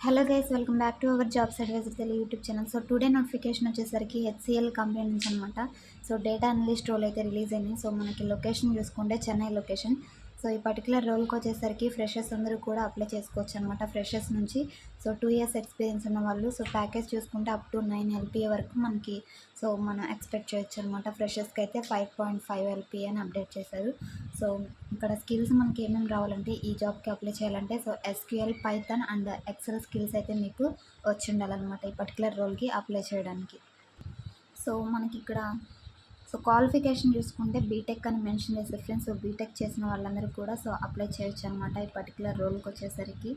Hello guys welcome back to our jobs adviser Telugu YouTube channel so today notification వచ్చేసరికి HCL company నుంచి అనమాట so data analyst role అయితే release అయింది. So మనకి location చూసుకుంటే Chennai location so ఈ particular రోల్కి వచ్చేసరికి ఫ్రెషర్స్ అందరూ కూడా అప్లై చేసుకోవచ్చు అనమాట ఫ్రెషర్స్ నుంచి సో టూ ఇయర్స్ ఎక్స్పీరియన్స్ ఉన్న వాళ్ళు సో ప్యాకేజ్ చూసుకుంటే అప్ టు నైన్ ఎల్పిఏ వరకు మనకి సో మనం ఎక్స్పెక్ట్ చేయొచ్చు అనమాట ఫ్రెషర్స్కి అయితే ఫైవ్ పాయింట్ ఫైవ్ ఎల్పిఏ అని అప్డేట్ చేశారు. సో ఇక్కడ స్కిల్స్ మనకి ఏమేమి రావాలంటే ఈ జాబ్కి అప్లై చేయాలంటే so SQL Python and Excel skills అయితే మీకు వచ్చి ఉండాలన్నమాట ఈ పర్టికులర్ రోల్కి అప్లై చేయడానికి. సో మనకి ఇక్కడ సో క్వాలిఫికేషన్ చూసుకుంటే బీటెక్ అని మెన్షన్ చేసే ఫ్రెండ్స్ సో బీటెక్ చేసిన వాళ్ళందరూ కూడా సో అప్లై చేయొచ్చు అనమాట ఈ పర్టికులర్ రోల్కి వచ్చేసరికి.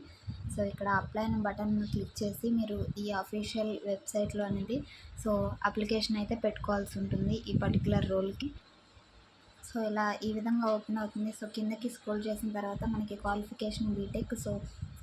సో ఇక్కడ అప్లై అనే బటన్ క్లిక్ చేసి మీరు ఈ అఫీషియల్ వెబ్సైట్లో అనేది సో అప్లికేషన్ అయితే పెట్టుకోవాల్సి ఉంటుంది ఈ పర్టికులర్ రోల్కి సో ఇలా ఈ విధంగా ఓపెన్ అవుతుంది. సో కిందకి స్క్రోల్ చేసిన తర్వాత మనకి qualification BTech so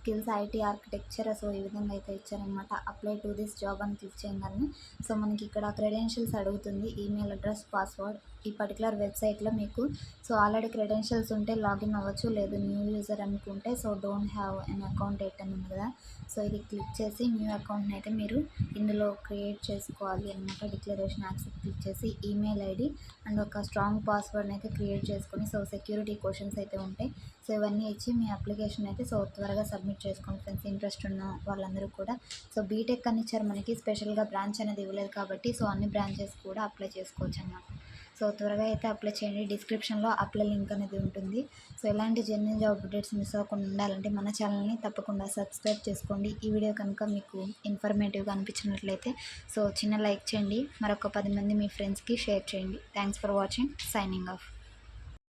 skills IT architecture so ఈ విధంగా అయితే ఇచ్చారనమాట అప్లై టు దిస్ జాబ్ అని క్లిక్ చేయగానే సో మనకి ఇక్కడ క్రెడెన్షియల్స్ అడుగుతుంది ఈమెయిల్ అడ్రస్ పాస్వర్డ్ ఈ పర్టికులర్ వెబ్సైట్లో మీకు సో ఆల్రెడీ క్రెడెన్షియల్స్ ఉంటే లాగిన్ అవ్వచ్చు లేదు న్యూ యూజర్ అనుకుంటే so don't have an account yet అని ఉంది కదా సో ఇది క్లిక్ చేసి న్యూ అకౌంట్ని అయితే మీరు ఇందులో క్రియేట్ చేసుకోవాలి అనమాట డిక్లరేషన్ యాక్సెప్ట్ క్లిక్ చేసి ఈమెయిల్ ఐడి అండ్ ఒక స్ట్రాంగ్ పాస్వర్డ్ని అయితే క్రియేట్ చేసుకొని సో సెక్యూరిటీ క్వశ్చన్స్ అయితే ఉంటాయి సో ఇవన్నీ ఇచ్చి మీ అప్లికేషన్ అయితే సో త్వరగా సబ్మిట్ చేసుకోండి ఫ్రెండ్స్ ఇంట్రెస్ట్ ఉన్న వాళ్ళందరూ కూడా. సో బీటెక్ అని ఇచ్చారు మనకి స్పెషల్గా బ్రాంచ్ అనేది ఇవ్వలేదు కాబట్టి సో అన్ని బ్రాంచెస్ కూడా అప్లై చేసుకోవచ్చు అన్నమాట. సో త్వరగా అయితే అప్లై చేయండి. డిస్క్రిప్షన్లో అప్లై లింక్ అనేది ఉంటుంది. సో ఇలాంటి జర్నీ జాబ్ అప్డేట్స్ మిస్ అవ్వకుండా ఉండాలంటే మన ఛానల్ని తప్పకుండా సబ్స్క్రైబ్ చేసుకోండి. ఈ వీడియో కనుక మీకు ఇన్ఫర్మేటివ్గా అనిపించినట్లయితే సో చిన్న లైక్ చేయండి. మరొక పది మంది మీ ఫ్రెండ్స్కి షేర్ చేయండి. Thanks for watching signing off